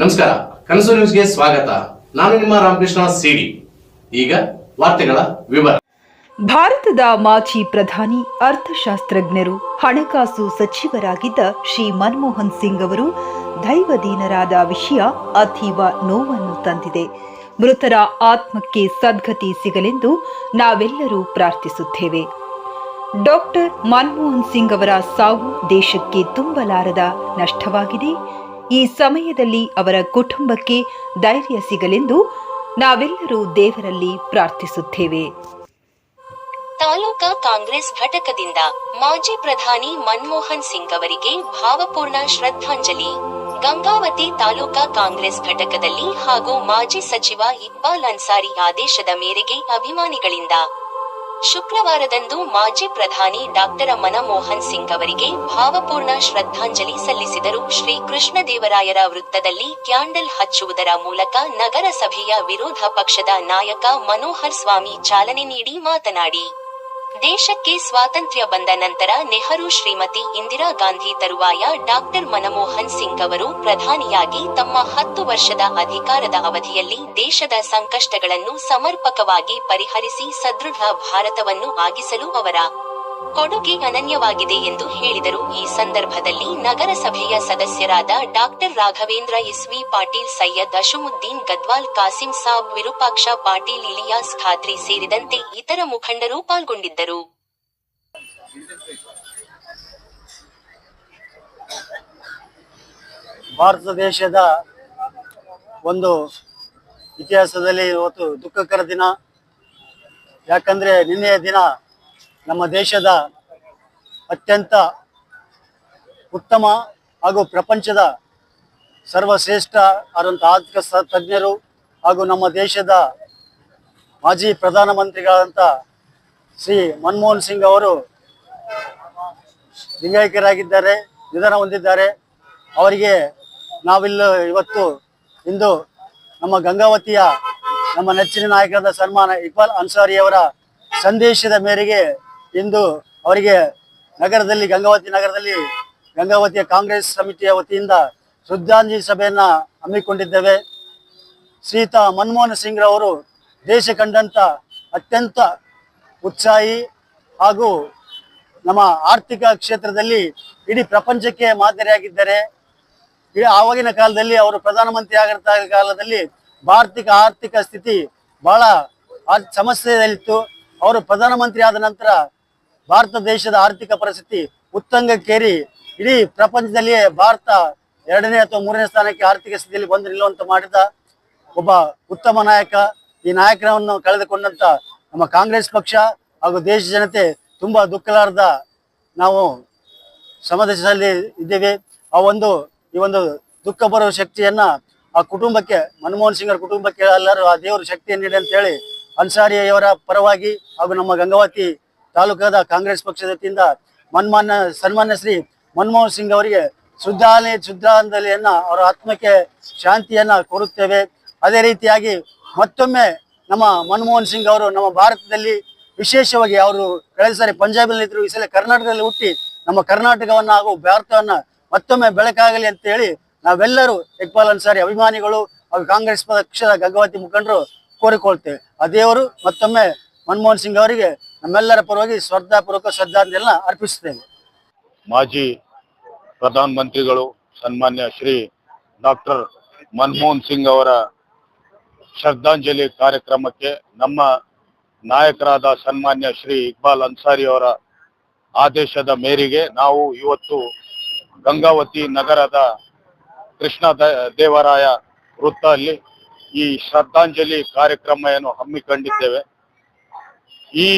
ನಮಸ್ಕಾರ, ಕನಸು ನ್ಯೂಸ್ಗೆ ಸ್ವಾಗತ. ನಾನು ನಿಮ್ಮ ರಾಮಕೃಷ್ಣ ಸಿಡಿ. ಈಗ ವಾರ್ತೆಗಳ ವಿವರ. ಭಾರತದ ಮಾಜಿ ಪ್ರಧಾನಿ, ಅರ್ಥಶಾಸ್ತ್ರಜ್ಞರು, ಹಣಕಾಸು ಸಚಿವರಾಗಿದ್ದ ಶ್ರೀ ಮನಮೋಹನ್ ಸಿಂಗ್ ಅವರು ದೈವದೀನರಾದ ವಿಷಯ ಅತೀವ ನೋವನ್ನು ತಂದಿದೆ. ಮೃತರ ಆತ್ಮಕ್ಕೆ ಸದ್ಗತಿ ಸಿಗಲೆಂದು ನಾವೆಲ್ಲರೂ ಪ್ರಾರ್ಥಿಸುತ್ತೇವೆ. ಡಾಕ್ಟರ್ ಮನಮೋಹನ್ ಸಿಂಗ್ ಅವರ ಸಾವು ದೇಶಕ್ಕೆ ತುಂಬಲಾರದ ನಷ್ಟವಾಗಿದೆ. ಈ ಸಮಯದಲ್ಲಿ ಅವರ ಕುಟುಂಬಕ್ಕೆ ಧೈರ್ಯ ಸಿಗಲೆಂದು ನಾವೆಲ್ಲರೂ ದೇವರಲ್ಲಿ ಪ್ರಾರ್ಥಿಸುತ್ತೇವೆ. ತಾಲೂಕಾ ಕಾಂಗ್ರೆಸ್ ಘಟಕದಿಂದ ಮಾಜಿ ಪ್ರಧಾನಿ ಮನಮೋಹನ್ ಸಿಂಗ್ ಅವರಿಗೆ ಭಾವಪೂರ್ಣ ಶ್ರದ್ಧಾಂಜಲಿ. ಗಂಗಾವತಿ ತಾಲೂಕಾ ಕಾಂಗ್ರೆಸ್ ಘಟಕದಲ್ಲಿ ಹಾಗೂ ಮಾಜಿ ಸಚಿವ ಇಕ್ಬಾಲ್ ಅನ್ಸಾರಿ ಆದೇಶದ ಮೇರೆಗೆ ಅಭಿಮಾನಿಗಳಿಂದ ಶುಕ್ರವಾರದಂದು ಮಾಜಿ ಪ್ರಧಾನಿ ಡಾಕ್ಟರ್ ಮನಮೋಹನ್ ಸಿಂಗ್ ಅವರಿಗೆ ಭಾವಪೂರ್ಣ ಶ್ರದ್ಧಾಂಜಲಿ ಸಲ್ಲಿಸಿದರು. ಶ್ರೀ ಕೃಷ್ಣದೇವರಾಯರ ವೃತ್ತದಲ್ಲಿ ಕ್ಯಾಂಡಲ್ ಹಚ್ಚುವುದರ ಮೂಲಕ ನಗರಸಭೆಯ ವಿರೋಧ ಪಕ್ಷದ ನಾಯಕ ಮನೋಹರ್ ಸ್ವಾಮಿ ಚಾಲನೆ ನೀಡಿ ಮಾತನಾಡಿ. ದೇಶಕ್ಕೆ ಸ್ವಾತಂತ್ರ್ಯ ಬಂದ ನಂತರ ನೆಹರು ಶ್ರೀಮತಿ ಇಂದಿರಾ ಗಾಂಧಿ ತರುವಾಯ ಡಾಕ್ಟರ್ ಮನಮೋಹನ್ ಸಿಂಗ್ ಅವರು ಪ್ರಧಾನಿಯಾಗಿ ತಮ್ಮ ಹತ್ತು ವರ್ಷದ ಅಧಿಕಾರದ ಅವಧಿಯಲ್ಲಿ ದೇಶದ ಸಂಕಷ್ಟಗಳನ್ನು ಸಮರ್ಪಕವಾಗಿ ಪರಿಹರಿಸಿ ಸದೃಢ ಭಾರತವನ್ನು ಆಗಿಸಲು ಅವರ ಕೊಡುಗೆ ಅನನ್ಯವಾಗಿದೆ ಎಂದು ಹೇಳಿದರು. ಈ ಸಂದರ್ಭದಲ್ಲಿ ನಗರಸಭೆಯ ಸದಸ್ಯರಾದ doctor Raghavendra S V Patil, Syed Ashumuddin Gadwal, Kasim Sab, Virupaksha Patil, Ilyas Khatri ಸೇರಿದಂತೆ ಇತರ ಮುಖಂಡರು ಪಾಲ್ಗೊಂಡಿದ್ದರು. ಭಾರತ ದೇಶದ ಒಂದು ಇತಿಹಾಸದಲ್ಲಿ ಇವತ್ತು ದುಃಖಕರ ದಿನ. ಯಾಕಂದ್ರೆ ನಿನ್ನೆಯ ದಿನ ನಮ್ಮ ದೇಶದ ಅತ್ಯಂತ ಉತ್ತಮ ಹಾಗೂ ಪ್ರಪಂಚದ ಸರ್ವಶ್ರೇಷ್ಠ ಆದಂಥ ಆರ್ಥಿಕ ತಜ್ಞರು ಹಾಗೂ ನಮ್ಮ ದೇಶದ ಮಾಜಿ ಪ್ರಧಾನಮಂತ್ರಿಗಳಾದಂಥ ಶ್ರೀ ಮನಮೋಹನ್ ಸಿಂಗ್ ಅವರು ಲಿಂಗೈಕ್ಯರಾಗಿದ್ದಾರೆ ನಿಧನ ಹೊಂದಿದ್ದಾರೆ. ಅವರಿಗೆ ನಾವಿಲ್ಲ ಇವತ್ತು ಇಂದು ನಮ್ಮ ಗಂಗಾವತಿಯ ನಮ್ಮ ನೆಚ್ಚಿನ ನಾಯಕರಾದ ಸನ್ಮಾನ ಇಕ್ಬಾಲ್ ಅನ್ಸಾರಿ ಅವರ ಸಂದೇಶದ ಮೇರೆಗೆ ಇಂದು ಅವರಿಗೆ ನಗರದಲ್ಲಿ, ಗಂಗಾವತಿ ನಗರದಲ್ಲಿ ಗಂಗಾವತಿಯ ಕಾಂಗ್ರೆಸ್ ಸಮಿತಿಯ ವತಿಯಿಂದ ಶ್ರದ್ಧಾಂಜಲಿ ಸಭೆಯನ್ನ ಹಮ್ಮಿಕೊಂಡಿದ್ದೇವೆ. ಶ್ರೀತಾ ಮನಮೋಹನ್ ಸಿಂಗ್ ರವರು ದೇಶ ಕಂಡಂತ ಅತ್ಯಂತ ಉತ್ಸಾಹಿ ಹಾಗೂ ನಮ್ಮ ಆರ್ಥಿಕ ಕ್ಷೇತ್ರದಲ್ಲಿ ಇಡೀ ಪ್ರಪಂಚಕ್ಕೆ ಮಾದರಿಯಾಗಿದ್ದಾರೆ. ಆವಾಗಿನ ಕಾಲದಲ್ಲಿ ಅವರು ಪ್ರಧಾನಮಂತ್ರಿ ಆಗಿರ್ತ ಕಾಲದಲ್ಲಿ ಭಾರತಿಕ ಆರ್ಥಿಕ ಸ್ಥಿತಿ ಬಹಳ ಸಮಸ್ಯೆಯಲ್ಲಿತ್ತು. ಅವರು ಪ್ರಧಾನಮಂತ್ರಿ ಆದ ನಂತರ ಭಾರತ ದೇಶದ ಆರ್ಥಿಕ ಪರಿಸ್ಥಿತಿ ಉತ್ತಂಗಕ್ಕೇರಿ, ಇಡೀ ಪ್ರಪಂಚದಲ್ಲಿಯೇ ಭಾರತ ಎರಡನೇ ಅಥವಾ ಮೂರನೇ ಸ್ಥಾನಕ್ಕೆ ಆರ್ಥಿಕ ಸ್ಥಿತಿಯಲ್ಲಿ ಬಂದು ನಿಲ್ಲುವಂತ ಮಾಡಿದ ಒಬ್ಬ ಉತ್ತಮ ನಾಯಕ. ಈ ನಾಯಕನವನ್ನು ಕಳೆದುಕೊಂಡಂತ ನಮ್ಮ ಕಾಂಗ್ರೆಸ್ ಪಕ್ಷ ಹಾಗೂ ದೇಶ ಜನತೆ ತುಂಬಾ ದುಃಖಲಾರದ ನಾವು ಸಮಾದೇಶದಲ್ಲಿ ಇದ್ದೇವೆ. ಆ ಒಂದು, ಈ ಒಂದು ದುಃಖ ಬರುವ ಶಕ್ತಿಯನ್ನ ಆ ಕುಟುಂಬಕ್ಕೆ, ಮನಮೋಹನ್ ಸಿಂಗ್ ಅವರ ಕುಟುಂಬಕ್ಕೆ ಎಲ್ಲರೂ ಆ ದೇವರು ಶಕ್ತಿಯನ್ನು ನೀಡಿ ಅಂತ ಹೇಳಿ ಅನ್ಸಾರಿಯವರ ಪರವಾಗಿ ಹಾಗೂ ನಮ್ಮ ಗಂಗಾವತಿ ತಾಲೂಕಾದ ಕಾಂಗ್ರೆಸ್ ಪಕ್ಷದ ವತಿಯಿಂದ ಮನ್ಮಾನ್ಯ ಸನ್ಮಾನ್ಯ ಶ್ರೀ ಮನಮೋಹನ್ ಸಿಂಗ್ ಅವರಿಗೆ ಶುದ್ಧಾಲಯ ಶುದ್ಧಾಂಜಲಿಯನ್ನ ಅವರ ಆತ್ಮಕ್ಕೆ ಶಾಂತಿಯನ್ನ ಕೋರುತ್ತೇವೆ ಅದೇ ರೀತಿಯಾಗಿ ಮತ್ತೊಮ್ಮೆ ನಮ್ಮ ಮನಮೋಹನ್ ಸಿಂಗ್ ಅವರು ನಮ್ಮ ಭಾರತದಲ್ಲಿ ವಿಶೇಷವಾಗಿ ಅವರು ಕಳೆದ ಸಾರಿ ಪಂಜಾಬಲ್ಲಿ ಇದ್ರು ಈ ಸಲ ಕರ್ನಾಟಕದಲ್ಲಿ ಹುಟ್ಟಿ ನಮ್ಮ ಕರ್ನಾಟಕವನ್ನ ಹಾಗೂ ಭಾರತವನ್ನ ಮತ್ತೊಮ್ಮೆ ಬೆಳಕಾಗಲಿ ಅಂತ ಹೇಳಿ ನಾವೆಲ್ಲರೂ ಇಕ್ಬಾಲ್ ಅನ್ಸಾರಿ ಅಭಿಮಾನಿಗಳು ಹಾಗೂ ಕಾಂಗ್ರೆಸ್ ಪಕ್ಷದ ಗಂಗಾವತಿ ಮುಖಂಡರು ಕೋರಿಕೊಳ್ತೇವೆ. ಆ ದೇವರು ಮತ್ತೊಮ್ಮೆ ಮನಮೋಹನ್ ಸಿಂಗ್ ಅವರಿಗೆ ನಮ್ಮೆಲ್ಲರ ಪರವಾಗಿ ಶ್ರದ್ಧಾಪೂರ್ವಕ ಶ್ರದ್ಧಾಂಜಲಿ ಅರ್ಪಿಸುತ್ತೇನೆ. ಮಾಜಿ ಪ್ರಧಾನ ಮಂತ್ರಿಗಳು ಸನ್ಮಾನ್ಯ ಶ್ರೀ ಡಾಕ್ಟರ್ ಮನಮೋಹನ್ ಸಿಂಗ್ ಅವರ ಶ್ರದ್ಧಾಂಜಲಿ ಕಾರ್ಯಕ್ರಮಕ್ಕೆ ನಮ್ಮ ನಾಯಕರಾದ ಸನ್ಮಾನ್ಯ ಶ್ರೀ ಇಕ್ಬಾಲ್ ಅನ್ಸಾರಿ ಅವರ ಆದೇಶದ ಮೇರೆಗೆ ನಾವು ಇವತ್ತು ಗಂಗಾವತಿ ನಗರದ ಕೃಷ್ಣ ದೇವರಾಯ ವೃತ್ತ ಅಲ್ಲಿ ಈ ಶ್ರದ್ಧಾಂಜಲಿ ಕಾರ್ಯಕ್ರಮ ಏನು ಹಮ್ಮಿಕೊಂಡಿದ್ದೇವೆ. ಈ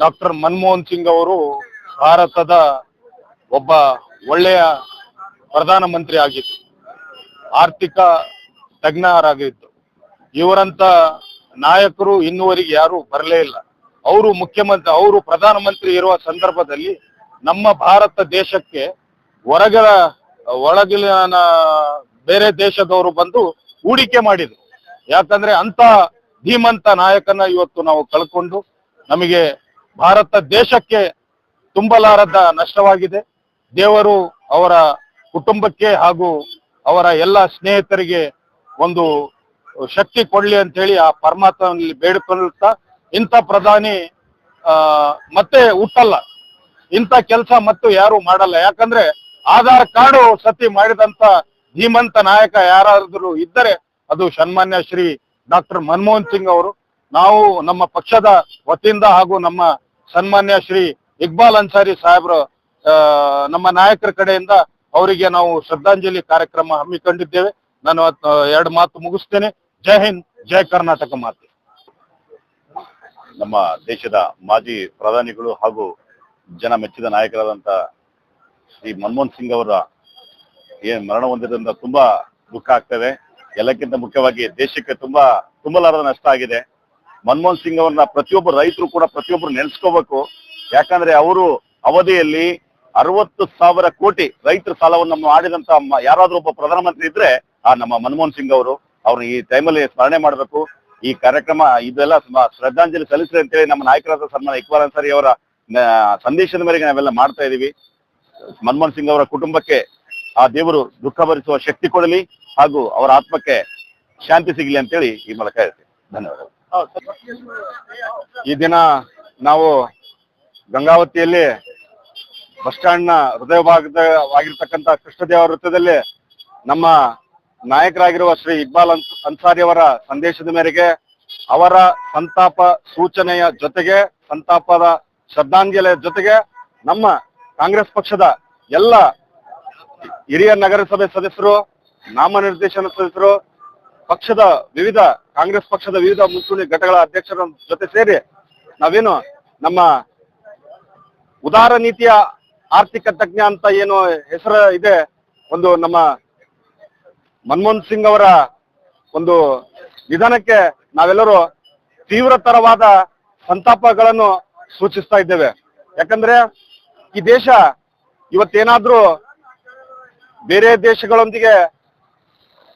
ಡಾಕ್ಟರ್ ಮನಮೋಹನ್ ಸಿಂಗ್ ಅವರು ಭಾರತದ ಒಬ್ಬ ಒಳ್ಳೆಯ ಪ್ರಧಾನಮಂತ್ರಿ ಆಗಿತ್ತು ಆರ್ಥಿಕ ತಜ್ಞರಾಗಿದ್ದು. ಇವರಂತ ನಾಯಕರು ಇನ್ನುವರೆಗೆ ಯಾರು ಬರಲೇ ಇಲ್ಲ. ಅವರು ಮುಖ್ಯಮಂತ್ರಿ, ಅವರು ಪ್ರಧಾನಮಂತ್ರಿ ಇರುವ ಸಂದರ್ಭದಲ್ಲಿ ನಮ್ಮ ಭಾರತ ದೇಶಕ್ಕೆ ಹೊರಗಲ ಒಳಗಿನ ಬೇರೆ ದೇಶದವರು ಬಂದು ಹೂಡಿಕೆ ಮಾಡಿದ್ರು. ಯಾಕಂದ್ರೆ ಅಂತ ಧೀಮಂತ ನಾಯಕನ ಇವತ್ತು ನಾವು ಕಳ್ಕೊಂಡು ನಮಗೆ ಭಾರತ ದೇಶಕ್ಕೆ ತುಂಬಲಾರದ ನಷ್ಟವಾಗಿದೆ. ದೇವರು ಅವರ ಕುಟುಂಬಕ್ಕೆ ಹಾಗೂ ಅವರ ಎಲ್ಲ ಸ್ನೇಹಿತರಿಗೆ ಒಂದು ಶಕ್ತಿ ಕೊಡ್ಲಿ ಅಂತ ಹೇಳಿ ಆ ಪರಮಾತ್ಮನಲ್ಲಿ ಬೇಡಿಕೊಳ್ಳುತ್ತಾ ಇಂಥ ಪ್ರಧಾನಿ, ಆ, ಮತ್ತೆ ಹುಟ್ಟಲ್ಲ. ಇಂಥ ಕೆಲಸ ಮತ್ತು ಯಾರು ಮಾಡಲ್ಲ. ಯಾಕಂದ್ರೆ ಆಧಾರ್ ಕಾರ್ಡು ಸತಿ ಮಾಡಿದಂತ ಧೀಮಂತ ನಾಯಕ ಯಾರಾದ್ರೂ ಇದ್ದರೆ ಅದು ಸನ್ಮಾನ್ಯ ಶ್ರೀ ಡಾಕ್ಟರ್ ಮನಮೋಹನ್ ಸಿಂಗ್ ಅವರು. ನಾವು ನಮ್ಮ ಪಕ್ಷದ ವತಿಯಿಂದ ಹಾಗೂ ನಮ್ಮ ಸನ್ಮಾನ್ಯ ಶ್ರೀ ಇಕ್ಬಾಲ್ ಅನ್ಸಾರಿ ಸಾಹೇಬ್ರು ನಮ್ಮ ನಾಯಕರ ಕಡೆಯಿಂದ ಅವರಿಗೆ ನಾವು ಶ್ರದ್ಧಾಂಜಲಿ ಕಾರ್ಯಕ್ರಮ ಹಮ್ಮಿಕೊಂಡಿದ್ದೇವೆ. ನಾನು ಎರಡು ಮಾತು ಮುಗಿಸ್ತೇನೆ. ಜೈ ಹಿಂದ್, ಜೈ ಕರ್ನಾಟಕ ಮಾತೆ. ನಮ್ಮ ದೇಶದ ಮಾಜಿ ಪ್ರಧಾನಿಗಳು ಹಾಗೂ ಜನ ಮೆಚ್ಚಿದ ನಾಯಕರಾದಂತ ಶ್ರೀ ಮನಮೋಹನ್ ಸಿಂಗ್ ಅವರ ಏನ್ ಮರಣ ಹೊಂದಿದ್ರಿಂದ ತುಂಬಾ ದುಃಖ ಆಗ್ತದೆ. ಎಲ್ಲಕ್ಕಿಂತ ಮುಖ್ಯವಾಗಿ ದೇಶಕ್ಕೆ ತುಂಬಾ ತುಂಬಲಾರದ ನಷ್ಟ ಆಗಿದೆ. ಮನಮೋಹನ್ ಸಿಂಗ್ ಅವರನ್ನ ಪ್ರತಿಯೊಬ್ಬ ರೈತರು ಕೂಡ ಪ್ರತಿಯೊಬ್ಬರು ನೆನೆಸ್ಕೋಬೇಕು. ಯಾಕಂದ್ರೆ ಅವರು ಅವಧಿಯಲ್ಲಿ ಅರವತ್ತು ಸಾವಿರ ಕೋಟಿ ರೈತರ ಸಾಲವನ್ನು ಮಾಡಿದಂತ ಯಾರಾದ್ರೂ ಒಬ್ಬ ಪ್ರಧಾನಮಂತ್ರಿ ಇದ್ರೆ, ಆ, ನಮ್ಮ ಮನಮೋಹನ್ ಸಿಂಗ್ ಅವರು ಅವ್ರನ್ನ ಈ ಟೈಮಲ್ಲಿ ಸ್ಮರಣೆ ಮಾಡಬೇಕು. ಈ ಕಾರ್ಯಕ್ರಮ, ಇದೆಲ್ಲ ಶ್ರದ್ಧಾಂಜಲಿ ಸಲ್ಲಿಸ್ರಿ ಅಂತೇಳಿ ನಮ್ಮ ನಾಯಕರಾದ ಸನ್ಮಾನ ಇಕ್ಬಾಲ್ ಅನ್ಸಾರಿ ಅವರ ಸಂದೇಶದ ಮೇರೆಗೆ ನಾವೆಲ್ಲ ಮಾಡ್ತಾ ಇದೀವಿ. ಮನಮೋಹನ್ ಸಿಂಗ್ ಅವರ ಕುಟುಂಬಕ್ಕೆ ಆ ದೇವರು ದುಃಖ ಭರಿಸುವ ಶಕ್ತಿ ಕೊಡಲಿ ಹಾಗೂ ಅವರ ಆತ್ಮಕ್ಕೆ ಶಾಂತಿ ಸಿಗಲಿ ಅಂತೇಳಿ ಈ ಮೂಲಕ ಹೇಳ್ತೀನಿ. ಧನ್ಯವಾದಗಳು. ಈ ದಿನ ನಾವು ಗಂಗಾವತಿಯಲ್ಲಿ ಬಸ್ ಸ್ಟ್ಯಾಂಡ್ನ ಹೃದಯ ಭಾಗವಾಗಿರ್ತಕ್ಕಂಥ ಕೃಷ್ಣದೇವ ವೃತ್ತದಲ್ಲಿ ನಮ್ಮ ನಾಯಕರಾಗಿರುವ ಶ್ರೀ ಇಕ್ಬಾಲ್ ಅನ್ಸಾರಿ ಅವರ ಸಂದೇಶದ ಮೇರೆಗೆ ಅವರ ಸಂತಾಪ ಸೂಚನೆಯ ಜೊತೆಗೆ ಸಂತಾಪದ ಶ್ರದ್ಧಾಂಜಲಿಯ ಜೊತೆಗೆ ನಮ್ಮ ಕಾಂಗ್ರೆಸ್ ಪಕ್ಷದ ಎಲ್ಲ ಹಿರಿಯ ನಗರಸಭೆ ಸದಸ್ಯರು, ನಾಮನಿರ್ದೇಶನ ಸದಸ್ಯರು ಪಕ್ಷದ ವಿವಿಧ, ಕಾಂಗ್ರೆಸ್ ಪಕ್ಷದ ವಿವಿಧ ಮುಂಚೂಣಿ ಘಟಕಗಳ ಅಧ್ಯಕ್ಷರ ಜೊತೆ ಸೇರಿ ನಾವೇನು ನಮ್ಮ ಉದಾರ ನೀತಿಯ ಆರ್ಥಿಕ ತಜ್ಞ ಅಂತ ಏನು ಹೆಸರು ಇದೆ, ಒಂದು ನಮ್ಮ ಮನಮೋಹನ್ ಸಿಂಗ್ ಅವರ ಒಂದು ನಿಧನಕ್ಕೆ ನಾವೆಲ್ಲರೂ ತೀವ್ರತರವಾದ ಸಂತಾಪಗಳನ್ನು ಸೂಚಿಸ್ತಾ ಇದ್ದೇವೆ. ಯಾಕಂದ್ರೆ ಈ ದೇಶ ಇವತ್ತೇನಾದ್ರೂ ಬೇರೆ ದೇಶಗಳೊಂದಿಗೆ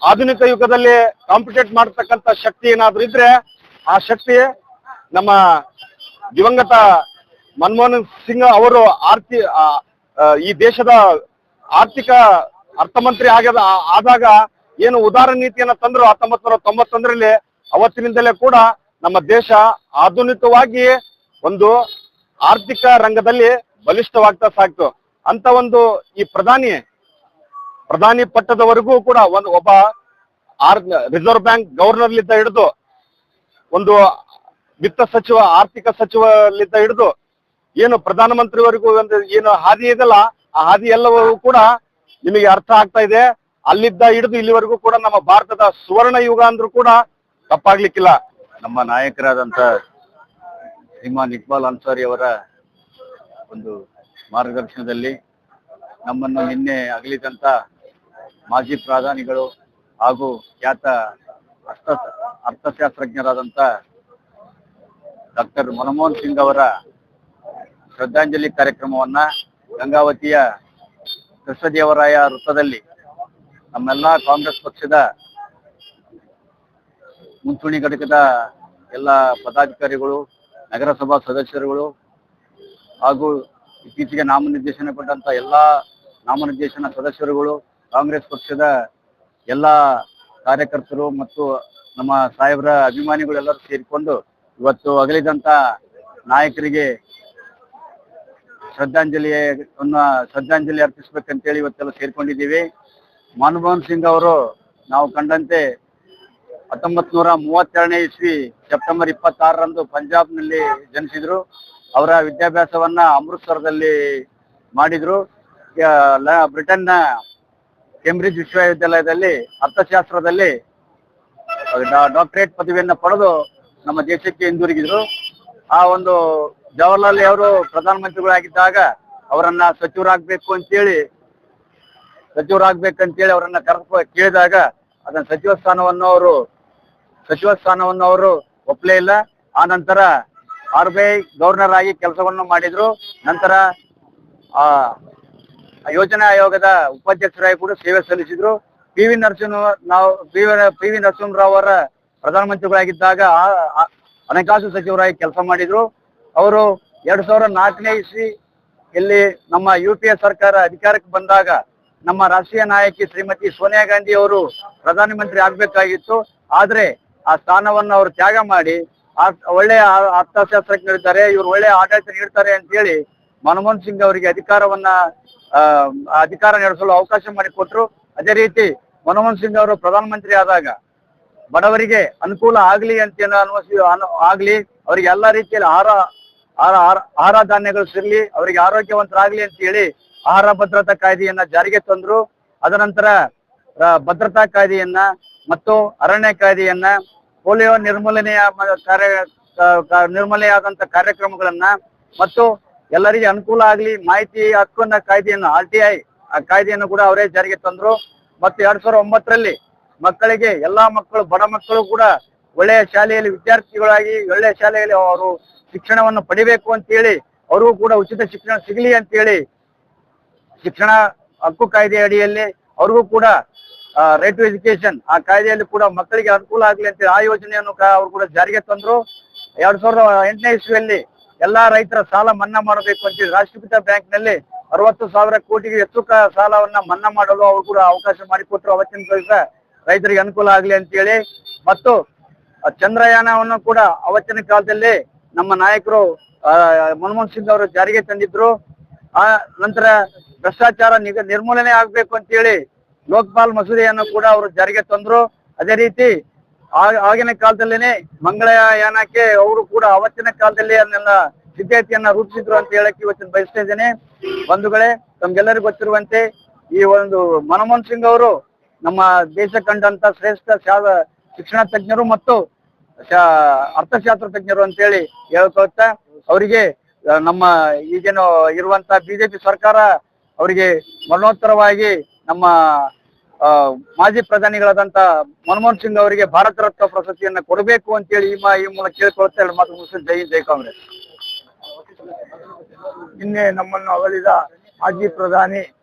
ಆಧುನಿಕ ಯುಗದಲ್ಲಿ ಕಾಂಪಿಟೇಟ್ ಮಾಡತಕ್ಕಂತ ಶಕ್ತಿ ಏನಾದ್ರೂ ಇದ್ರೆ ಆ ಶಕ್ತಿ ನಮ್ಮ ದಿವಂಗತ ಮನಮೋಹನ್ ಸಿಂಗ್ ಅವರು ಆರ್ಥಿ ಈ ದೇಶದ ಆರ್ಥಿಕ ಅರ್ಥಮಂತ್ರಿ ಆಗದ ಆದಾಗ ಏನು ಉದಾರ ನೀತಿಯನ್ನ ತಂದ್ರು ಹತ್ತೊಂಬತ್ ನೂರ ತೊಂಬತ್ತೊಂದರಲ್ಲಿ ಅವತ್ತಿನಿಂದಲೇ ಕೂಡ ನಮ್ಮ ದೇಶ ಆಧುನಿಕವಾಗಿ ಒಂದು ಆರ್ಥಿಕ ರಂಗದಲ್ಲಿ ಬಲಿಷ್ಠವಾಗ್ತಾ ಸಾಕ್ತು. ಅಂತ ಒಂದು ಈ ಪ್ರಧಾನಿ ಪ್ರಧಾನಿ ಪಟ್ಟದವರೆಗೂ ಕೂಡ ಒಂದು ಒಬ್ಬ ಆರ್ ರಿಸರ್ವ್ ಬ್ಯಾಂಕ್ ಗವರ್ನರ್ಲಿದ್ದ ಹಿಡಿದು ಒಂದು ವಿತ್ತ ಸಚಿವ, ಆರ್ಥಿಕ ಸಚಿವಲಿದ್ದ ಹಿಡಿದು ಏನು ಪ್ರಧಾನಮಂತ್ರಿವರೆಗೂ ಒಂದು ಏನು ಹಾದಿ ಇದೆಲ್ಲ ಆ ಹಾದಿ ಎಲ್ಲವೂ ಕೂಡ ನಿಮಗೆ ಅರ್ಥ ಆಗ್ತಾ ಇದೆ. ಅಲ್ಲಿದ್ದ ಹಿಡಿದು ಇಲ್ಲಿವರೆಗೂ ಕೂಡ ನಮ್ಮ ಭಾರತದ ಸುವರ್ಣ ಯುಗ ಅಂದ್ರೂ ಕೂಡ ತಪ್ಪಾಗ್ಲಿಕ್ಕಿಲ್ಲ. ನಮ್ಮ ನಾಯಕರಾದಂತ ಶ್ರೀಮಾನ್ ಇಕ್ಬಾಲ್ ಅನ್ಸಾರಿ ಅವರ ಒಂದು ಮಾರ್ಗದರ್ಶನದಲ್ಲಿ ನಮ್ಮನ್ನು ನಿನ್ನೆ ಅಗಲಿದಂತ ಮಾಜಿ ಪ್ರಧಾನಿಗಳು ಹಾಗೂ ಖ್ಯಾತ ಅರ್ಥ ಅರ್ಥಶಾಸ್ತ್ರಜ್ಞರಾದಂತ ಡಾಕ್ಟರ್ ಮನಮೋಹನ್ ಸಿಂಗ್ ಅವರ ಶ್ರದ್ಧಾಂಜಲಿ ಕಾರ್ಯಕ್ರಮವನ್ನ ಗಂಗಾವತಿಯ ಕೃಷ್ಣದೇವರಾಯ ವೃತ್ತದಲ್ಲಿ ನಮ್ಮೆಲ್ಲ ಕಾಂಗ್ರೆಸ್ ಪಕ್ಷದ ಮುಂಚೂಣಿ ಘಟಕದ ಎಲ್ಲ ಪದಾಧಿಕಾರಿಗಳು, ನಗರಸಭಾ ಸದಸ್ಯರುಗಳು ಹಾಗೂ ಇತ್ತೀಚೆಗೆ ನಾಮನಿರ್ದೇಶನ ಪಟ್ಟಂತ ಎಲ್ಲಾ ನಾಮನಿರ್ದೇಶನ ಸದಸ್ಯರುಗಳು ಕಾಂಗ್ರೆಸ್ ಪಕ್ಷದ ಎಲ್ಲ ಕಾರ್ಯಕರ್ತರು ಮತ್ತು ನಮ್ಮ ಸಾಹೇಬರ ಅಭಿಮಾನಿಗಳೆಲ್ಲರೂ ಸೇರಿಕೊಂಡು ಇವತ್ತು ಅಗಲಿದಂತ ನಾಯಕರಿಗೆ ಶ್ರದ್ಧಾಂಜಲಿಯನ್ನ ಶ್ರದ್ಧಾಂಜಲಿ ಅರ್ಪಿಸ್ಬೇಕಂತೇಳಿ ಇವತ್ತೆಲ್ಲ ಸೇರ್ಕೊಂಡಿದ್ದೀವಿ. ಮನಮೋಹನ್ ಸಿಂಗ್ ಅವರು ನಾವು ಕಂಡಂತೆ ಹತ್ತೊಂಬತ್ ನೂರ ಮೂವತ್ತೆರಡನೇ ಇಸ್ವಿ ಸೆಪ್ಟೆಂಬರ್ ಇಪ್ಪತ್ತಾರರಂದು ಪಂಜಾಬ್ನಲ್ಲಿ ಜನಿಸಿದ್ರು. ಅವರ ವಿದ್ಯಾಭ್ಯಾಸವನ್ನ ಅಮೃತ್ಸರದಲ್ಲಿ ಮಾಡಿದ್ರು. ಬ್ರಿಟನ್ನ ಕೇಂಬ್ರಿಡ್ಜ್ ವಿಶ್ವವಿದ್ಯಾಲಯದಲ್ಲಿ ಅರ್ಥಶಾಸ್ತ್ರದಲ್ಲಿ ಡಾಕ್ಟರೇಟ್ ಪದವಿಯನ್ನು ಪಡೆದು ನಮ್ಮ ದೇಶಕ್ಕೆ ಹಿಂದಿರುಗಿದ್ರು. ಆ ಒಂದು ಜವಾಹರ್ಲಾಲ್ ನೆಹರು ಪ್ರಧಾನಮಂತ್ರಿಗಳಾಗಿದ್ದಾಗ ಅವರನ್ನ ಸಚಿವರಾಗಬೇಕು ಅಂತೇಳಿ, ಸಚಿವರಾಗ್ಬೇಕಂತೇಳಿ ಅವರನ್ನ ಕರೆದು ಕೇಳಿದಾಗ ಅದನ್ನ ಸಚಿವ ಸ್ಥಾನವನ್ನು ಅವರು, ಸಚಿವ ಸ್ಥಾನವನ್ನು ಅವರು ಒಪ್ಪಲೇ ಇಲ್ಲ. ಆ ನಂತರ ಆರ್ ಬಿ ಐ ಗವರ್ನರ್ ಆಗಿ ಕೆಲಸವನ್ನು ಮಾಡಿದ್ರು. ನಂತರ ಆ ಆ ಯೋಜನಾ ಆಯೋಗದ ಉಪಾಧ್ಯಕ್ಷರಾಗಿ ಕೂಡ ಸೇವೆ ಸಲ್ಲಿಸಿದ್ರು. ಪಿ ವಿ ನರಸಿಂಹ ನಾವು, ಪಿ ವಿ ನರಸಿಂಹರಾವ್ ಅವರ ಪ್ರಧಾನಮಂತ್ರಿಗಳಾಗಿದ್ದಾಗ ಹಣಕಾಸು ಸಚಿವರಾಗಿ ಕೆಲಸ ಮಾಡಿದ್ರು. ಅವರು ಎರಡ್ ಸಾವಿರದ ನಾಲ್ಕನೇ ಇಸ್ವಿ ಇಲ್ಲಿ ನಮ್ಮ ಯು ಪಿ ಎ ಸರ್ಕಾರ ಅಧಿಕಾರಕ್ಕೆ ಬಂದಾಗ ನಮ್ಮ ರಾಷ್ಟ್ರೀಯ ನಾಯಕಿ ಶ್ರೀಮತಿ ಸೋನಿಯಾ ಗಾಂಧಿ ಅವರು ಪ್ರಧಾನಮಂತ್ರಿ ಆಗ್ಬೇಕಾಗಿತ್ತು. ಆದ್ರೆ ಆ ಸ್ಥಾನವನ್ನು ಅವರು ತ್ಯಾಗ ಮಾಡಿ ಒಳ್ಳೆ ಒಳ್ಳೆಯ ಅರ್ಥಶಾಸ್ತ್ರಜ್ಞರಿದ್ದಾರೆ, ಇವರು ಒಳ್ಳೆಯ ಆಡಳಿತ ನೀಡ್ತಾರೆ ಅಂತ ಹೇಳಿ ಮನಮೋಹನ್ ಸಿಂಗ್ ಅವರಿಗೆ ಅಧಿಕಾರವನ್ನ ಅಧಿಕಾರ ನಡೆಸಲು ಅವಕಾಶ ಮಾಡಿಕೊಟ್ರು. ಅದೇ ರೀತಿ ಮನಮೋಹನ್ ಸಿಂಗ್ ಅವರು ಪ್ರಧಾನಮಂತ್ರಿ ಆದಾಗ ಬಡವರಿಗೆ ಅನುಕೂಲ ಆಗ್ಲಿ ಅಂತ ಅನ್ವಸಿ ಆಗ್ಲಿ, ಅವರಿಗೆ ಎಲ್ಲಾ ರೀತಿಯಲ್ಲಿ ಆಹಾರ ಆಹಾರ, ಆಹಾರ- ಧಾನ್ಯಗಳು ಸಿರ್ಲಿ ಅವರಿಗೆ ಆರೋಗ್ಯವಂತರಾಗ್ಲಿ ಅಂತ ಹೇಳಿ ಆಹಾರ ಭದ್ರತಾ ಕಾಯ್ದೆಯನ್ನ ಜಾರಿಗೆ ತಂದ್ರು. ಅದನಂತರ ಭದ್ರತಾ ಕಾಯ್ದೆಯನ್ನ ಮತ್ತು ಅರಣ್ಯ ಕಾಯ್ದೆಯನ್ನ, ಪೋಲಿಯೋ ನಿರ್ಮೂಲನೆಯ ಕಾರ್ಯ ನಿರ್ಮೂಲನೆಯಾದಂತ ಕಾರ್ಯಕ್ರಮಗಳನ್ನ ಮತ್ತು ಎಲ್ಲರಿಗೆ ಅನುಕೂಲ ಆಗ್ಲಿ, ಮಾಹಿತಿ, ಹಕ್ಕನ್ನ ಕಾಯ್ದೆಯನ್ನು, ಆರ್ ಟಿ ಐ, ಆ ಕಾಯ್ದೆಯನ್ನು ಕೂಡ ಅವರೇ ಜಾರಿಗೆ ತಂದ್ರು. ಮತ್ತೆ ಎರಡ್ ಸಾವಿರದ ಒಂಬತ್ತರಲ್ಲಿ ಮಕ್ಕಳಿಗೆ ಎಲ್ಲಾ ಮಕ್ಕಳು, ಬಡ ಮಕ್ಕಳು ಕೂಡ ಒಳ್ಳೆಯ ಶಾಲೆಯಲ್ಲಿ ವಿದ್ಯಾರ್ಥಿಗಳಾಗಿ, ಒಳ್ಳೆಯ ಶಾಲೆಯಲ್ಲಿ ಅವರು ಶಿಕ್ಷಣವನ್ನು ಪಡಿಬೇಕು ಅಂತ ಹೇಳಿ, ಅವ್ರಿಗೂ ಕೂಡ ಉಚಿತ ಶಿಕ್ಷಣ ಸಿಗಲಿ ಅಂತ ಹೇಳಿ, ಶಿಕ್ಷಣ ಹಕ್ಕು ಕಾಯ್ದೆ ಅಡಿಯಲ್ಲಿ ಅವ್ರಿಗೂ ಕೂಡ ರೈಟ್ ಟು ಎಜುಕೇಶನ್ ಆ ಕಾಯ್ದೆಯಲ್ಲಿ ಕೂಡ ಮಕ್ಕಳಿಗೆ ಅನುಕೂಲ ಆಗ್ಲಿ ಅಂತ ಆ ಯೋಜನೆಯನ್ನು ಅವರು ಕೂಡ ಜಾರಿಗೆ ತಂದ್ರು. ಎರಡ್ ಸಾವಿರದ ಎಂಟನೇ ಇಸ್ವಿಯಲ್ಲಿ ಎಲ್ಲಾ ರೈತರ ಸಾಲ ಮನ್ನಾ ಮಾಡಬೇಕು ಅಂತ ರಾಷ್ಟ್ರೀಕೃತ ಬ್ಯಾಂಕ್ನಲ್ಲಿ ಅರವತ್ತು ಸಾವಿರ ಕೋಟಿಗೆ ಹೆಚ್ಚು ಸಾಲವನ್ನ ಮನ್ನಾ ಮಾಡಲು ಅವರು ಕೂಡ ಅವಕಾಶ ಮಾಡಿಕೊಟ್ರು ಅವತ್ತಿನ ದಿವಸ. ರೈತರಿಗೆ ಅನುಕೂಲ ಆಗ್ಲಿ ಅಂತ ಹೇಳಿ. ಮತ್ತು ಚಂದ್ರಯಾನವನ್ನು ಕೂಡ ಅವತ್ತಿನ ಕಾಲದಲ್ಲಿ ನಮ್ಮ ನಾಯಕರು ಮನಮೋಹನ್ ಸಿಂಗ್ ಅವರು ಜಾರಿಗೆ ತಂದಿದ್ರು. ಆ ನಂತರ ಭ್ರಷ್ಟಾಚಾರ ನಿರ್ಮೂಲನೆ ಆಗ್ಬೇಕು ಅಂತ ಹೇಳಿ ಲೋಕಪಾಲ್ ಮಸೂದೆಯನ್ನು ಕೂಡ ಅವರು ಜಾರಿಗೆ ತಂದ್ರು. ಅದೇ ರೀತಿ ಆಗಿನ ಕಾಲದಲ್ಲೇನೆ ಮಂಗಳಯಾನಕ್ಕೆ ಅವರು ಕೂಡ ಅವತ್ತಿನ ಕಾಲದಲ್ಲಿ ಅದನ್ನೆಲ್ಲ ಸಿದ್ಧತೆಯನ್ನ ರೂಪಿಸಿದ್ರು ಅಂತ ಹೇಳಕ್ಕೆ ಇವತ್ತಿನ ಬಯಸ್ತಾ ಇದ್ದೇನೆ. ಬಂಧುಗಳೇ, ತಮ್ಗೆಲ್ಲರಿಗೂ ಗೊತ್ತಿರುವಂತೆ ಈ ಒಂದು ಮನಮೋಹನ್ ಸಿಂಗ್ ಅವರು ನಮ್ಮ ದೇಶ ಕಂಡಂತ ಶ್ರೇಷ್ಠ ಶಿಕ್ಷಣ ತಜ್ಞರು ಮತ್ತು ಅರ್ಥಶಾಸ್ತ್ರ ತಜ್ಞರು ಅಂತೇಳಿ ಹೇಳ್ಕೊಳ್ತಾ ಅವರಿಗೆ ನಮ್ಮ ಈಗೇನು ಇರುವಂತ ಬಿಜೆಪಿ ಸರ್ಕಾರ ಅವರಿಗೆ ಮರಣೋತ್ತರವಾಗಿ ನಮ್ಮ ಮಾಜಿ ಪ್ರಧಾನಿಗಳಾದಂತ ಮನಮೋಹನ್ ಸಿಂಗ್ ಅವರಿಗೆ ಭಾರತ ರತ್ನ ಪ್ರಶಸ್ತಿಯನ್ನ ಕೊಡಬೇಕು ಅಂತೇಳಿ ಈ ಮಾ- ಈ ಮೂಲಕ ಕೇಳ್ಕೊಳ್ತಾ ಎರಡು ಮಾತು ಮುಗಿಸಿ ಜೈ ಜೈ ಕಾಂಗ್ರೆಸ್. ನಿನ್ನೆ ನಮ್ಮನ್ನು ಅವಲಿದ ಮಾಜಿ ಪ್ರಧಾನಿ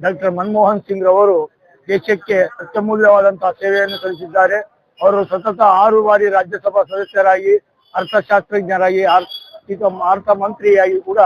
ಡಾಕ್ಟರ್ ಮನಮೋಹನ್ ಸಿಂಗ್ ಅವರು ದೇಶಕ್ಕೆ ಅತ್ಯಮೂಲ್ಯವಾದಂತಹ ಸೇವೆಯನ್ನು ಸಲ್ಲಿಸಿದ್ದಾರೆ. ಅವರು ಸತತ ಆರು ಬಾರಿ ರಾಜ್ಯಸಭಾ ಸದಸ್ಯರಾಗಿ, ಅರ್ಥಶಾಸ್ತ್ರಜ್ಞರಾಗಿ ಆರ್ಥಿಕ ಅರ್ಥ ಮಂತ್ರಿಯಾಗಿ ಕೂಡ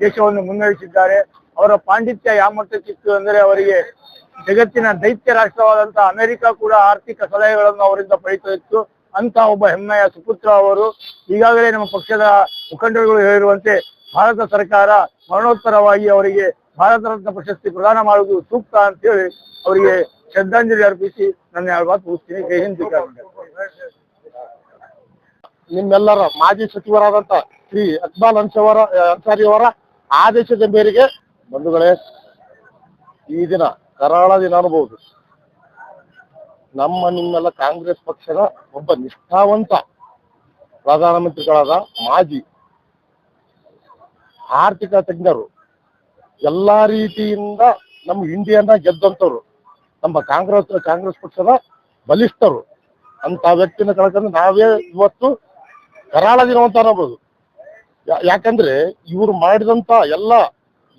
ದೇಶವನ್ನು ಮುನ್ನಡೆಸಿದ್ದಾರೆ. ಅವರ ಪಾಂಡಿತ್ಯ ಯಾವ ಮಟ್ಟಕ್ಕಿತ್ತು ಅಂದರೆ ಅವರಿಗೆ ಜಗತ್ತಿನ ದೈತ್ಯ ರಾಷ್ಟ್ರವಾದಂತಹ ಅಮೆರಿಕ ಕೂಡ ಆರ್ಥಿಕ ಸಲಹೆಗಳನ್ನು ಅವರಿಂದ ಪಡೆಯುತ್ತಾ ಇತ್ತು ಅಂತ ಒಬ್ಬ ಹೆಮ್ಮೆಯ ಸುಪುತ್ರ ಅವರು ಈಗಾಗಲೇ ನಮ್ಮ ಪಕ್ಷದ ಮುಖಂಡರುಗಳು ಹೇಳಿರುವಂತೆ ಭಾರತ ಸರ್ಕಾರ ಮರಣೋತ್ತರವಾಗಿ ಅವರಿಗೆ ಭಾರತ ರತ್ನ ಪ್ರಶಸ್ತಿ ಪ್ರದಾನ ಮಾಡುವುದು ಸೂಕ್ತ ಅಂತ ಹೇಳಿ ಅವರಿಗೆ ಶ್ರದ್ಧಾಂಜಲಿ ಅರ್ಪಿಸಿ ನನ್ನ ಎರಡು ಮಾತು ಮುಗಿಸ್ತೀನಿ. ಜೈ ಹಿಂದ್ ನಿಮ್ಮೆಲ್ಲರ ಮಾಜಿ ಸಚಿವರಾದಂತ ಶ್ರೀ ಅಕ್ಬಾಲ್ ಅನ್ಸವರ, ಅನ್ಸಾರಿ ಆದೇಶದ ಮೇರೆಗೆ ಬಂಧುಗಳೇ, ಈ ದಿನ ಕರಾಳ ದಿನ ಅನ್ಬಹುದು ನಮ್ಮ ನಿಮ್ಮೆಲ್ಲ ಕಾಂಗ್ರೆಸ್ ಪಕ್ಷದ ಒಬ್ಬ ನಿಷ್ಠಾವಂತ ಪ್ರಧಾನಮಂತ್ರಿಗಳಾದ ಮಾಜಿ ಆರ್ಥಿಕ ತಜ್ಞರು, ಎಲ್ಲಾ ರೀತಿಯಿಂದ ನಮ್ಮ ಇಂಡಿಯಾನ ಗೆದ್ದಂತವ್ರು ನಮ್ಮ ಕಾಂಗ್ರೆಸ್ ಕಾಂಗ್ರೆಸ್ ಪಕ್ಷದ ಬಲಿಷ್ಠರು ಅಂತ ವ್ಯಕ್ತಿನ ಕಳ್ಕೊಂಡು ನಾವೇ ಇವತ್ತು ಕರಾಳ ದಿನ ಅಂತ ಅನ್ನಬಹುದು ಯಾಕಂದ್ರೆ ಇವ್ರು ಮಾಡಿದಂತ ಎಲ್ಲ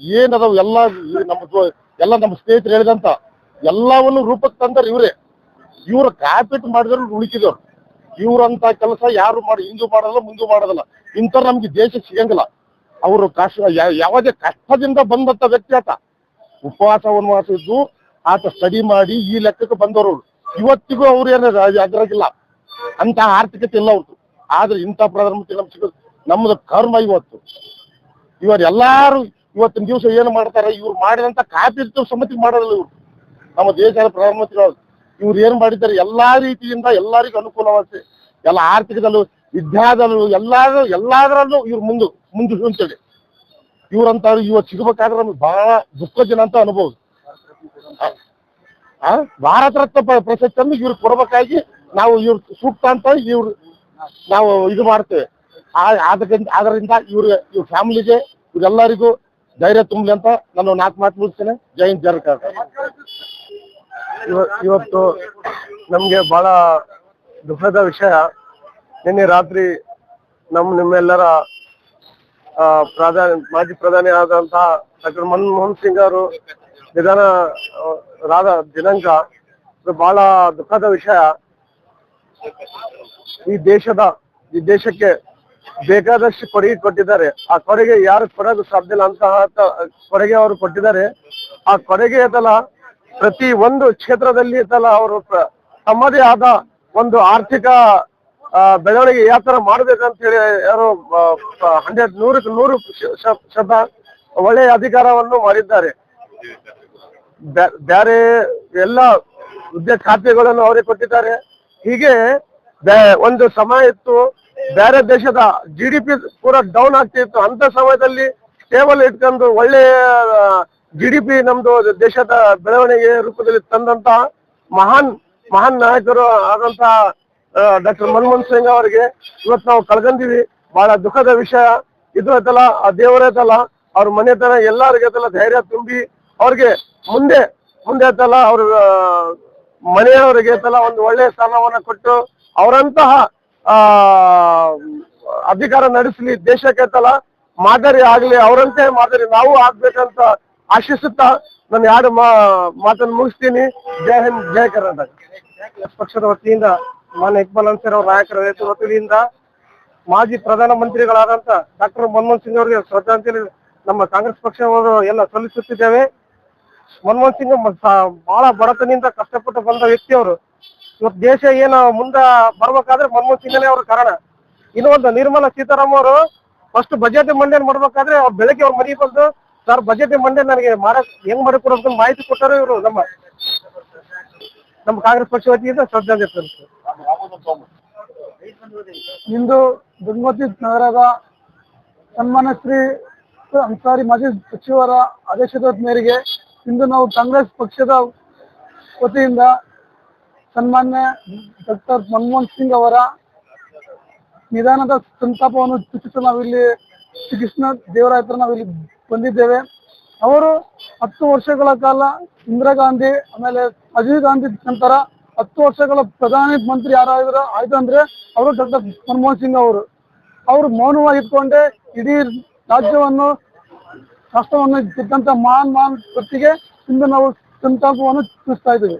ಏನದಾವ ಎಲ್ಲ ನಮ್ಮ ಎಲ್ಲ ನಮ್ಮ ಸ್ನೇಹಿತರು ಹೇಳಿದಂತ ಎಲ್ಲವನ್ನು ರೂಪಕ್ಕೆ ತಂದಾರ ಇವ್ರೆ. ಇವ್ರ ಕಾಪಿಟ್ ಮಾಡಿದ್ರು ಉಳಿಕಿದವ್ರು. ಇವ್ರಂತ ಕೆಲಸ ಯಾರು ಮಾಡಿ, ಹಿಂದೂ ಮಾಡೋದಿಲ್ಲ, ಮುಂದೂ ಮಾಡೋದಿಲ್ಲ. ಇಂಥ ನಮ್ಗೆ ದೇಶ ಸಿಗಂಗಿಲ್ಲ. ಅವರು ಕಷ್ಟ ಯಾವುದೇ ಕಷ್ಟದಿಂದ ಬಂದಂತ ವ್ಯಕ್ತಿ ಆತ. ಉಪವಾಸ, ವನವಾಸ ಇದ್ದು ಆತ ಸ್ಟಡಿ ಮಾಡಿ ಈ ಲೆಕ್ಕಕ್ಕೆ ಬಂದವರು ಇವತ್ತಿಗೂ ಅವ್ರು ಏನು ಅದ್ರಾಗಿಲ್ಲ. ಅಂತ ಆರ್ಥಿಕತೆ ಇಲ್ಲ ಅವ್ರದ್ದು ಆದ್ರೆ ಇಂಥ ಪ್ರಧಾನಮಂತ್ರಿ ನಮ್ ಸಿಗೋದು ನಮ್ದು ಕರ್ಮ ಇವತ್ತು. ಇವರು ಎಲ್ಲಾರು ಇವತ್ತಿನ ದಿವಸ ಏನು ಮಾಡ್ತಾರೆ? ಇವ್ರು ಮಾಡಿದಂತ ಕಾಪಿ ಸಮ್ಮತಿ ಮಾಡೋದಿಲ್ಲ ಇವ್ರು. ನಮ್ಮ ದೇಶದ ಪ್ರಧಾನಮಂತ್ರಿಗಳು. ಇವ್ರು ಏನ್ ಮಾಡಿದ್ದಾರೆ? ಎಲ್ಲಾ ರೀತಿಯಿಂದ ಎಲ್ಲರಿಗೂ ಅನುಕೂಲವಾಗುತ್ತೆ ಎಲ್ಲ ಆರ್ಥಿಕದಲ್ಲೂ, ವಿದ್ಯಾದಲ್ಲೂ ಎಲ್ಲಾರು ಎಲ್ಲಾದ್ರಲ್ಲೂ ಇವ್ರು ಮುಂದೆ ಮುಂದೆ ಅಂತೇಳಿ ಇವ್ರಂತ ಇವತ್ತು ಸಿಗ್ಬೇಕಾದ್ರೆ ನಮ್ಗೆ ಬಹಳ ದುಃಖ ಜನ ಅಂತ ಅನುಭವ ಭಾರತ ರತ್ನ ಪ್ರಶಸ್ತಿಯನ್ನು ಇವ್ರು ಕೊಡ್ಬೇಕಾಗಿ ನಾವು ಇವ್ರ ಸೂಕ್ತ ಅಂತ ಇವ್ರು ನಾವು ಇದು ಮಾಡ್ತೇವೆ. ಆದ್ರಿಂದ ಇವ್ರು ಇವ್ರ ಇವ್ರ ಫ್ಯಾಮಿಲಿಗೆ ಇವ್ರೆಲ್ಲರಿಗೂ ಧೈರ್ಯ ತುಂಬಲಿ ಅಂತ ನಾನು ನಾಲ್ಕು ಮಾತು ಮುಗಿಸ್ತೇನೆ. ಜೈನ್ ಹಿಂದ್, ಜೈ ಕರ್ನಾಟಕ. ಇವತ್ತು ನಮ್ಗೆ ಬಹಳ ದುಃಖದ ವಿಷಯ. ನಿನ್ನೆ ರಾತ್ರಿ ನಮ್ ನಿಮ್ಮೆಲ್ಲರ ಪ್ರಧಾನಿ ಮಾಜಿ ಪ್ರಧಾನಿ ಆದಂತಹ ಡಾಕ್ಟರ್ ಮನಮೋಹನ್ ಸಿಂಗ್ ಅವರು ನಿಧನ ರಾದ ದಿನಾಂಕ. ಬಹಳ ದುಃಖದ ವಿಷಯ. ಈ ದೇಶದ ಈ ದೇಶಕ್ಕೆ ಬೇಕಾದಷ್ಟು ಕೊಡುಗೆ ಕೊಟ್ಟಿದ್ದಾರೆ. ಆ ಕೊಡುಗೆ ಯಾರು ಕೊಡೋದು ಸಾಧ್ಯ ಇಲ್ಲ ಅಂತಹ ಕೊಡುಗೆ ಅವರು ಕೊಟ್ಟಿದ್ದಾರೆ. ಆ ಕೊಡುಗೆ ಐತಲ್ಲ ಪ್ರತಿ ಒಂದು ಕ್ಷೇತ್ರದಲ್ಲಿ ಐತಲ್ಲ ಅವರು ತಮ್ಮದೇ ಆದ ಒಂದು ಆರ್ಥಿಕ ಬೆಳವಣಿಗೆ ಯಾವ ತರ ಮಾಡ್ಬೇಕಂತ ಹೇಳಿ ಯಾರು ಹಂಡ್ರೆಡ್ ನೂರಕ್ಕೆ ನೂರು ಶತ ಒಳ್ಳೆಯ ಅಧಿಕಾರವನ್ನು ಮಾಡಿದ್ದಾರೆ. ಬೇರೆ ಎಲ್ಲ ಹುದ್ದೆ ಖಾತೆಗಳನ್ನು ಅವರೇ ಕೊಟ್ಟಿದ್ದಾರೆ. ಹೀಗೆ ಒಂದು ಸಮಯ ಇತ್ತು. ಬೇರೆ ದೇಶದ ಜಿ ಡಿ ಪಿ ಪೂರ ಡೌನ್ ಆಗ್ತಿತ್ತು ಅಂತ ಸಮಯದಲ್ಲಿ ಸ್ಟೇಬಲ್ ಇಟ್ಕೊಂಡು ಒಳ್ಳೆಯ ಜಿ ಡಿ ಪಿ ನಮ್ದು ದೇಶದ ಬೆಳವಣಿಗೆ ರೂಪದಲ್ಲಿ ತಂದಂತ ಮಹಾನ್ ಮಹಾನ್ ನಾಯಕರು ಆದಂತ ಡಾಕ್ಟರ್ ಮನಮೋಹನ್ ಸಿಂಗ್ ಅವರಿಗೆ ಇವತ್ತು ನಾವು ಕಳ್ಕೊಂಡಿವಿ ಬಹಳ ದುಃಖದ ವಿಷಯ. ಇದು ಐತಲ್ಲ ಆ ದೇವರ ಐತಲ್ಲ ಅವ್ರ ಮನೆತನ ಎಲ್ಲರಿಗೆ ಐತಲ್ಲ ಧೈರ್ಯ ತುಂಬಿ ಅವ್ರಿಗೆ ಮುಂದೆ ಮುಂದೆ ಐತಲ್ಲ ಅವ್ರ ಮನೆಯವರಿಗೆ ಐತಲ್ಲ ಒಂದು ಒಳ್ಳೆಯ ಸ್ಥಾನವನ್ನ ಕೊಟ್ಟು ಅವರಂತಹ ಆ, ಅಧಿಕಾರ ನಡೆಸಲಿ, ದೇಶಕ್ಕೆ ತಲ ಮಾದರಿ ಆಗ್ಲಿ, ಅವರಂತೆ ಮಾದರಿ ನಾವು ಆಗ್ಬೇಕಂತ ಆಶಿಸುತ್ತಾ ನಾನು ಯಾರು ಮಾತನ್ನು ಮುಗಿಸ್ತೀನಿ. ಜಯ ಹಿಂದ್ ಜಯ ಕರ್ನಾಟಕ. ಪಕ್ಷದ ವತಿಯಿಂದ ಮಾನ್ಯ ಇಕ್ಬಾಲ್ ಅನ್ಸರ್ ಅವರ ನಾಯಕರ ವತಿಯಿಂದ ಮಾಜಿ ಪ್ರಧಾನ ಮಂತ್ರಿಗಳಾದಂತ ಡಾಕ್ಟರ್ ಮನಮೋಹನ್ ಸಿಂಗ್ ಅವರಿಗೆ ಶ್ರದ್ಧಾಂಜಲಿ ನಮ್ಮ ಕಾಂಗ್ರೆಸ್ ಪಕ್ಷವರು ಎಲ್ಲ ಸಲ್ಲಿಸುತ್ತಿದ್ದೇವೆ. ಮನಮೋಹನ್ ಸಿಂಗ್ ಬಹಳ ಬಡತನಿಂದ ಕಷ್ಟಪಟ್ಟು ಬಂದ ವ್ಯಕ್ತಿ ಅವರು ಇವತ್ತು ದೇಶ ಏನು ಮುಂದ ಬರ್ಬೇಕಾದ್ರೆ ಮನಮೋಹನ್ ಸಿಂಗ್ನೇ ಅವ್ರ ಕಾರಣ. ಇನ್ನು ಒಂದು ನಿರ್ಮಲಾ ಸೀತಾರಾಮ್ ಅವರು ಫಸ್ಟ್ ಬಜೆಟ್ ಮಂಡನೆ ಮಾಡ್ಬೇಕಾದ್ರೆ ಅವ್ರು ಬೆಳಗ್ಗೆ ಅವ್ರ ಮನೆಗೆ ಬಂದು, ಸರ್ ಬಜೆಟ್ ಮಂಡನೆ ನನಗೆ ಮಾಡಕ್ ಹೆಂಗ್ ಮಾಡಿಕೊಡೋದು ಅಂತ ಮಾಹಿತಿ ಕೊಟ್ಟರು ಇವರು ನಮ್ಮ ನಮ್ಮ ಕಾಂಗ್ರೆಸ್ ಪಕ್ಷ ವತಿಯಿಂದ ಶ್ರದ್ಧಾಂಜಲಿ ಸಲ್ಲಿಸ್ತಾರೆ ಇಂದು ದುರ್ಮತಿ ನಗರದ ಸನ್ಮಾನಶ್ರೀ ಅನ್ಸಾರಿ ಮಾಜಿ ಸಚಿವರ ಆದೇಶದ ಮೇರೆಗೆ ಇಂದು ನಾವು ಕಾಂಗ್ರೆಸ್ ಪಕ್ಷದ ವತಿಯಿಂದ ಸನ್ಮಾನ್ಯ ಡಾಕ್ಟರ್ ಮನಮೋಹನ್ ಸಿಂಗ್ ಅವರ ನಿಧಾನದ ಸಂತಾಪವನ್ನು ಸೂಚಿಸಲು ನಾವಿಲ್ಲಿ ಶ್ರೀ ಕೃಷ್ಣ ದೇವರ ಹತ್ರ ನಾವಿಲ್ಲಿ ಬಂದಿದ್ದೇವೆ. ಅವರು ಹತ್ತು ವರ್ಷಗಳ ಕಾಲ ಇಂದಿರಾ ಗಾಂಧಿ, ಆಮೇಲೆ ರಾಜೀವ್ ಗಾಂಧಿ ನಂತರ ಹತ್ತು ವರ್ಷಗಳ ಪ್ರಧಾನಿ ಮಂತ್ರಿ ಯಾರಾದ್ರು ಆಯ್ತು ಅಂದ್ರೆ ಅವರು ಡಾಕ್ಟರ್ ಮನಮೋಹನ್ ಸಿಂಗ್ ಅವರು. ಅವರು ಮೌನವಾಗಿ ಇಟ್ಕೊಂಡೆ ಇಡೀ ರಾಜ್ಯವನ್ನು, ರಾಷ್ಟ್ರವನ್ನು ಇದ್ದಂತ ಮಹಾನ್ ಮಹಾನ್ ವ್ಯಕ್ತಿಗೆ ಇಂದು ನಾವು ಸಂತಾಪವನ್ನು ಸೂಚಿಸ್ತಾ ಇದ್ದೇವೆ.